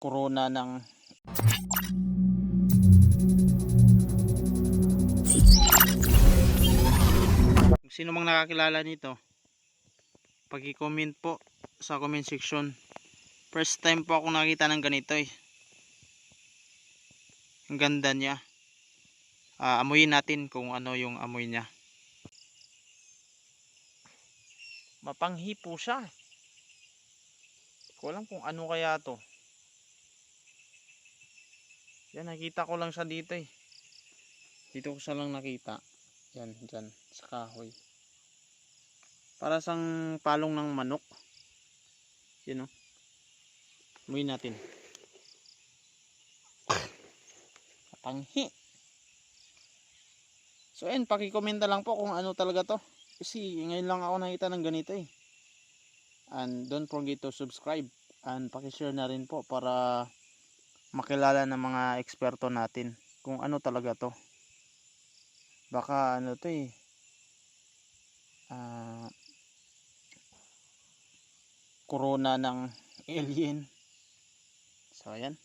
corona ng Kung sino mang nakakilala nito pag-comment po sa comment section. First time po ako nakita ng ganito eh. Ang ganda niya. Ah, amuyin natin kung ano yung amoy niya. Mapanghi po siya. Ko alam kung ano kaya to yan nakita ko lang siya dito eh. Dito ko siya lang nakita. Yan dyan sa kahoy. Para sang palong ng manok. Yun o amuyin natin. Mapanghi so ayun pakikomenta lang po kung ano talaga to. Kasi ngayon lang ako nakita ng ganito eh. And don't forget to subscribe and pakishare na rin po para makilala ng mga eksperto natin kung ano talaga to. Baka ano to eh ah, corona ng alien. So ayan